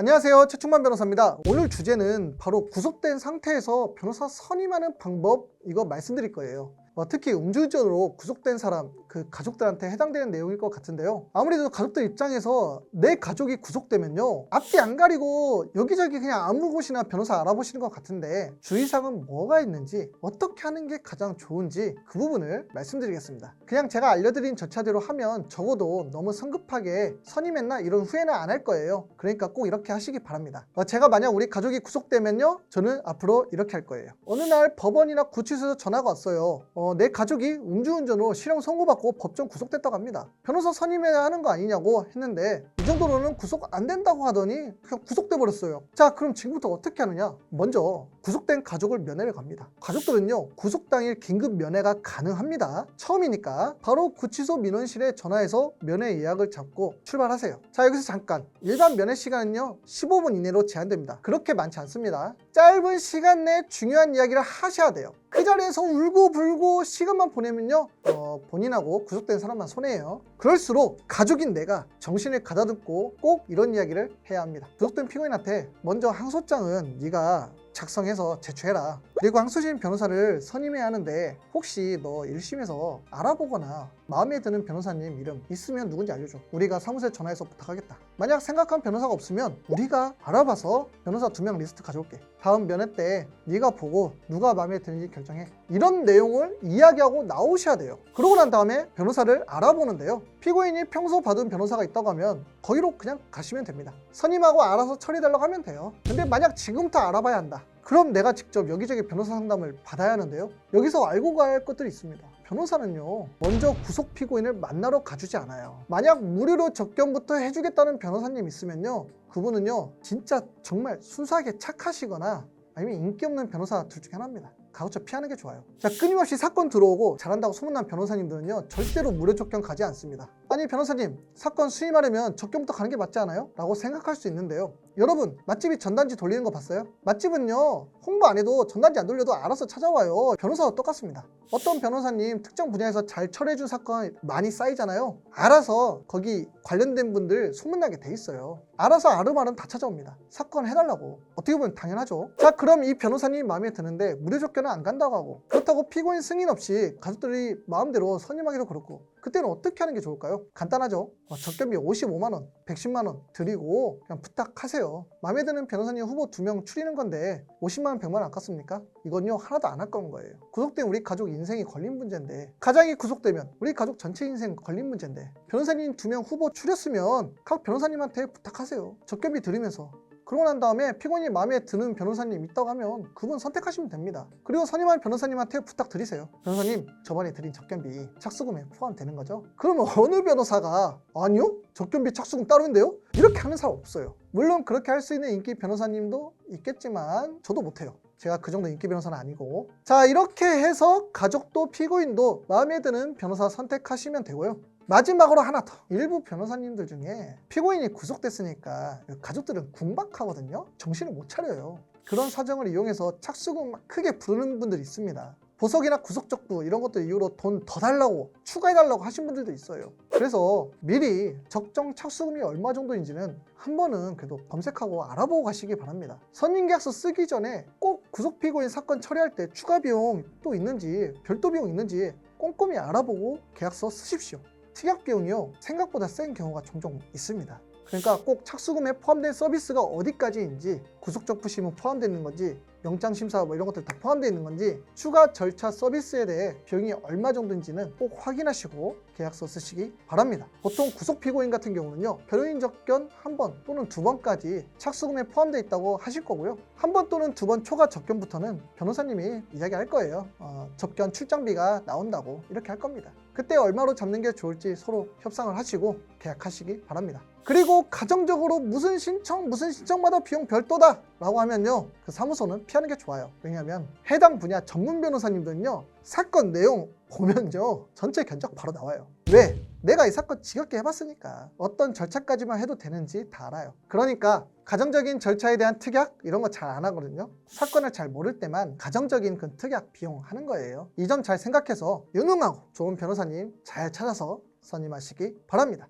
안녕하세요. 최충만 변호사입니다. 오늘 주제는 바로 구속된 상태에서 변호사 선임하는 방법 이거 말씀드릴 거예요. 어, 특히 음주운전으로 구속된 사람, 그 가족들한테 해당되는 내용일 것 같은데요. 아무래도 가족들 입장에서 내 가족이 구속되면요. 앞뒤 안 가리고 여기저기 그냥 아무 곳이나 변호사 알아보시는 것 같은데 주의사항은 뭐가 있는지 어떻게 하는 게 가장 좋은지 그 부분을 말씀드리겠습니다. 그냥 제가 알려드린 절차대로 하면 적어도 너무 성급하게 선임했나 이런 후회는 안 할 거예요. 그러니까 꼭 이렇게 하시기 바랍니다. 어, 제가 만약 우리 가족이 구속되면요. 저는 앞으로 이렇게 할 거예요. 어느 날 법원이나 구치소에서 전화가 왔어요. 어, 내 가족이 음주운전으로 실형 선고받고 법정 구속됐다고 합니다. 변호사 선임해야 하는 거 아니냐고 했는데 이 정도로는 구속 안 된다고 하더니 그냥 구속돼 버렸어요. 자, 그럼 지금부터 어떻게 하느냐? 먼저 구속된 가족을 면회를 갑니다. 가족들은요, 구속 당일 긴급 면회가 가능합니다. 처음이니까 바로 구치소 민원실에 전화해서 면회 예약을 잡고 출발하세요. 자, 여기서 잠깐. 일반 면회 시간은요, 15분 이내로 제한됩니다. 그렇게 많지 않습니다. 짧은 시간 내에 중요한 이야기를 하셔야 돼요. 그 자리에서 울고 불고 시간만 보내면요, 어, 본인하고 구속된 사람만 손해예요. 그럴수록 가족인 내가 정신을 가다듬고 꼭 이런 이야기를 해야 합니다. 구속된 피고인한테 먼저 항소장은 네가 작성해서 제출해라. 항소심 변호사를 선임해야 하는데 혹시 너 1심에서 알아보거나 마음에 드는 변호사님 이름 있으면 누군지 알려줘. 우리가 사무소에 전화해서 부탁하겠다. 만약 생각한 변호사가 없으면 우리가 알아봐서 변호사 두 명 리스트 가져올게. 다음 면회 때 네가 보고 누가 마음에 드는지 결정해. 이런 내용을 이야기하고 나오셔야 돼요. 그러고 난 다음에 변호사를 알아보는데요. 피고인이 평소 받은 변호사가 있다고 하면 거기로 그냥 가시면 됩니다. 선임하고 알아서 처리달라고 하면 돼요. 근데 만약 지금부터 알아봐야 한다. 그럼 내가 직접 여기저기 변호사 상담을 받아야 하는데요. 여기서 알고 가야 할 것들이 있습니다. 변호사는요, 먼저 구속 피고인을 만나러 가주지 않아요. 만약 무료로 접견부터 해주겠다는 변호사님 있으면요, 그분은요, 진짜 정말 순수하게 착하시거나 아니면 인기 없는 변호사 둘 중에 하나입니다. 가급적 피하는 게 좋아요. 자, 끊임없이 사건 들어오고 잘한다고 소문난 변호사님들은요, 절대로 무료 접견 가지 않습니다. 아니, 변호사님, 사건 수임하려면 접견부터 가는 게 맞지 않아요? 라고 생각할 수 있는데요. 여러분, 맛집이 전단지 돌리는 거 봤어요? 맛집은요, 홍보 안 해도 전단지 안 돌려도 알아서 찾아와요. 변호사와 똑같습니다. 어떤 변호사님 특정 분야에서 잘 처리해준 사건 많이 쌓이잖아요. 알아서 거기 관련된 분들 소문나게 돼 있어요. 알아서 아름아름 다 찾아옵니다. 사건 해달라고. 어떻게 보면 당연하죠. 자, 그럼 이 변호사님 마음에 드는데 무료 접견은 안 간다고 하고 그렇다고 피고인 승인 없이 가족들이 마음대로 선임하기도 그렇고 그때는 어떻게 하는 게 좋을까요? 간단하죠. 어, 접견비 55만 원, 110만 원 드리고 그냥 부탁하세요. 마음에 드는 변호사님 후보 두 명 추리는 건데 50만 원, 100만 원 아깝습니까? 이건요 하나도 안 아까운 거예요. 구속된 우리 가족 인생이 걸린 문제인데 가장이 구속되면 우리 가족 전체 인생 걸린 문제인데 변호사님 두 명 후보 추렸으면 각 변호사님한테 부탁하세요. 접견비 드리면서 그러고 난 다음에 피고인이 마음에 드는 변호사님 있다고 하면 그분 선택하시면 됩니다. 그리고 선임할 변호사님한테 부탁드리세요. 변호사님, 저번에 드린 접견비 착수금에 포함되는 거죠? 그러면 어느 변호사가 아니요? 접견비 착수금 따로인데요? 이렇게 하는 사람 없어요. 물론 그렇게 할 수 있는 인기 변호사님도 있겠지만 저도 못해요. 제가 그 정도 인기 변호사는 아니고 자 이렇게 해서 가족도 피고인도 마음에 드는 변호사 선택하시면 되고요 마지막으로 하나 더. 일부 변호사님들 중에 피고인이 구속됐으니까 가족들은 궁박하거든요. 정신을 못 차려요. 그런 사정을 이용해서 착수금 막 크게 부르는 분들이 있습니다. 보석이나 구속적부 이런 것들 이유로 돈 더 달라고 추가해달라고 하신 분들도 있어요. 그래서 미리 적정 착수금이 얼마 정도인지는 한 번은 그래도 검색하고 알아보고 가시기 바랍니다. 선임계약서 쓰기 전에 꼭 구속피고인 사건 처리할 때 추가 비용 또 있는지 별도 비용 있는지 꼼꼼히 알아보고 계약서 쓰십시오 특약 비용이요 생각보다 센 경우가 종종 있습니다. 그러니까 꼭 착수금에 포함된 서비스가 어디까지인지 구속적 부심은 포함되어 있는 건지 영장 심사 뭐 이런 것들 다 포함되어 있는 건지 추가 절차 서비스에 대해 비용이 얼마 정도인지는 꼭 확인하시고 계약서 쓰시기 바랍니다. 보통 구속 피고인 같은 경우는요 변호인 접견 한 번 또는 두 번까지 착수금에 포함되어 있다고 하실 거고요 한 번 또는 두 번 초과 접견부터는 변호사님이 이야기할 거예요. 어, 접견 출장비가 나온다고 이렇게 할 겁니다. 그때 얼마로 잡는 게 좋을지 서로 협상을 하시고 계약하시기 바랍니다. 그리고 가정적으로 무슨 신청 무슨 신청마다 비용 별도다 라고 하면요 그 사무소는 피하는 게 좋아요 왜냐하면 해당 분야 전문 변호사님들은요 사건 내용 보면요 전체 견적 바로 나와요. 왜? 내가 이 사건 지겹게 해봤으니까. 어떤 절차까지만 해도 되는지 다 알아요. 그러니까 가정적인 절차에 대한 특약 이런 거 잘 안 하거든요. 사건을 잘 모를 때만 가정적인 그 특약 비용 하는 거예요. 이 점 잘 생각해서 유능하고 좋은 변호사님 잘 찾아서 선임하시기 바랍니다.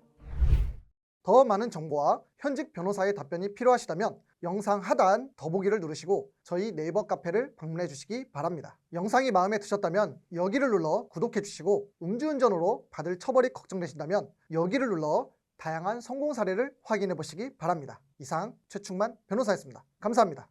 더 많은 정보와 현직 변호사의 답변이 필요하시다면 영상 하단 더보기를 누르시고 저희 네이버 카페를 방문해 주시기 바랍니다. 영상이 마음에 드셨다면 여기를 눌러 구독해 주시고 음주운전으로 받을 처벌이 걱정되신다면 여기를 눌러 다양한 성공 사례를 확인해 보시기 바랍니다. 이상 최충만 변호사였습니다. 감사합니다.